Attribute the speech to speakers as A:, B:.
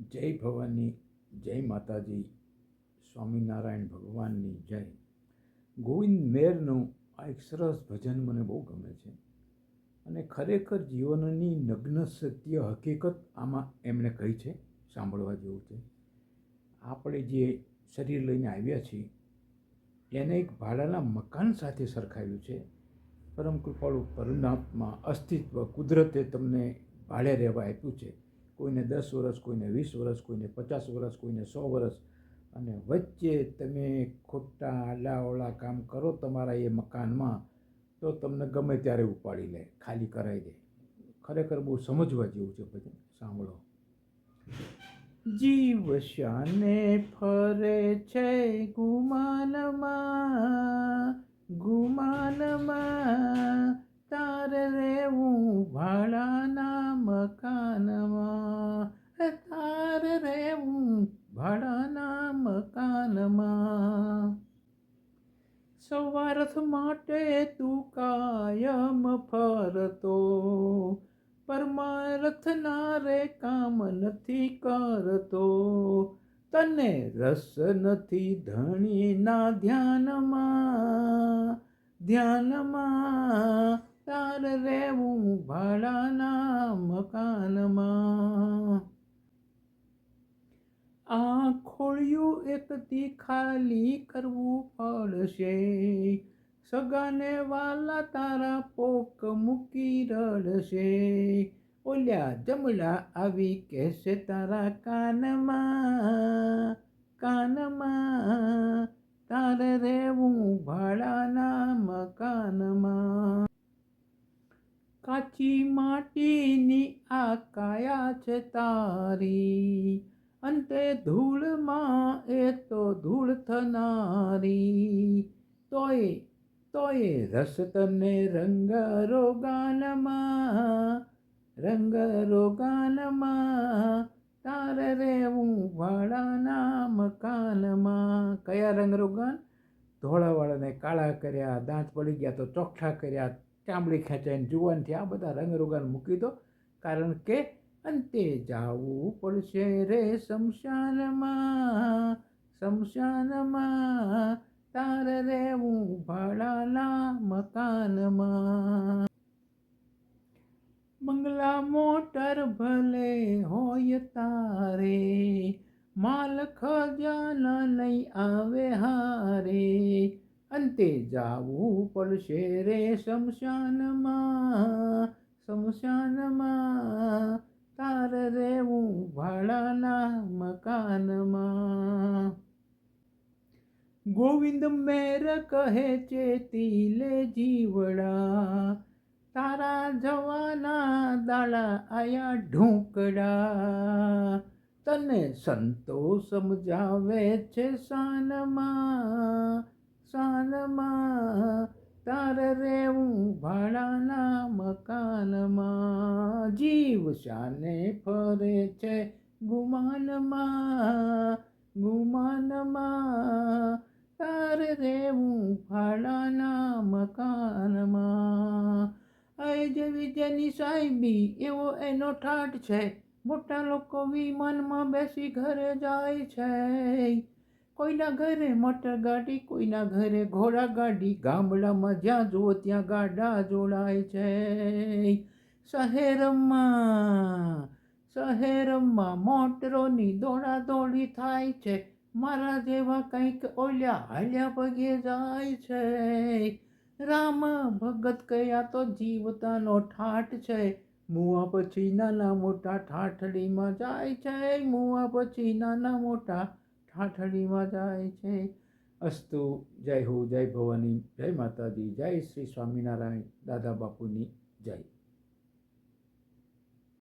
A: જય ભવાની, જય માતાજી, સ્વામિનારાયણ ભગવાનની જય. ગોવિંદ મેરનું આ એક સરસ ભજન મને બહુ ગમે છે. અને ખરેખર જીવનની નગ્ન સત્ય હકીકત આમાં એમણે કહી છે, સાંભળવા જેવું છે. આપણે જે શરીર લઈને આવ્યા છીએ, એને એક ભાડાના મકાન સાથે સરખાવ્યું છે. પરમ કૃપાળુ પરમાત્મા અસ્તિત્વ કુદરતે તમને ભાડે રહેવા આપ્યું છે. કોઈને દસ વર્ષ કોઈને વીસ વર્ષ કોઈને પચાસ વર્ષ કોઈને સો વર્ષ અને વચ્ચે તમે ખોટા આડાઓળા કામ કરો તમારા એ મકાનમાં, તો તમને ગમે ત્યારે ઉપાડી લે, ખાલી કરાવી દે. ખરેખર બહુ સમજવા જેવું છે ભજન, સાંભળો. જીવ શાને ફરે છે ગુમાનમાં સવારથ માટે તું કાયમ ફરતો. પરમાર્થના રે કામ નથી કરતો. તને રસ નથી ધણીના ધ્યાનમાં. ધ્યાનમાં તાર રેવું ભાડાના મકાનમાં. આ ખોળિયું એકથી ખાલી કરવું પડશે. સગાને વાલા તારા પોક મૂકી રડશે. ઓલ્યા જમલા આવી કહેશે તારા કાનમાં કાનમાં. તારે રેવું ભાડાના મકાનમાં. કાચી માટીની આ કાયા છે તારી. અંતે ધૂળમાં એ તો ધૂળ થનારી. તોય તોય રસ તને રંગ રોગાનમાં રંગ રોગાનમાં તારે રેવું વાળાના મકાનમાં. કયા રંગ રોગાન ધોળાવાળાને કાળા કર્યા, દાંત પડી ગયા તો ચોખ્ખા કર્યા, ચામડી ખેંચાઈને જુવાન થયા આ બધા રંગ રોગાન મૂકી દો. કારણ કે અંતે જાવું પડશે રે શમશાનમાં શમશાનમાં તારે રેવું ભાડાના મકાનમાં. બંગલા મોટર ભલે હોય તારે માલ ખજાના નહીં આવે હારે. અંતે જાવું પડશે રે શમશાનમાં શમશાનમાં તાર રેવું ભાડાના મકાનમાં. ગોવિંદ મેર કહે છે તિલે જીવડા. તારા જવાના દાડા આયા ઢોકડા. તને સંતો સમજાવે છે સાનમાં. શાનમાં તારે રેવું ભાડાના મકાનમાં જીવ શાને ફરે છે ગુમાનમાં ગુમાનમાં. તારે રેવું ભાડાના મકાનમાં. આય જેવી જેની સાહેબી એવો એનો ઠાઠ છે. મોટા લોકો વિમાનમાં બેસી ઘરે જાય છે. કોઈના ઘરે મોટર ગાડી, કોઈના ઘરે ઘોડા ગાડી. ગામડામાં જ્યાં જુઓ ત્યાં ગાડા જોડાય છે. શહેરમાં શહેરમાં મોટરોની દોડા દોડી થાય છે. મારા જેવા કંઈક ઓલ્યા હાલ્યા પગે જાય છે. રામ ભગત કયા તો જીવતાનો ઠાઠ છે. મુવા પછી નાના મોટા ઠાઠડીમાં જાય છે. મુવા પછી નાના મોટા ઠાઠડીમાં જાય છે. અસ્તુ, જય હો, જય ભવાની, જય માતાજી, જય શ્રી સ્વામિનારાયણ, દાદા બાપુની જય.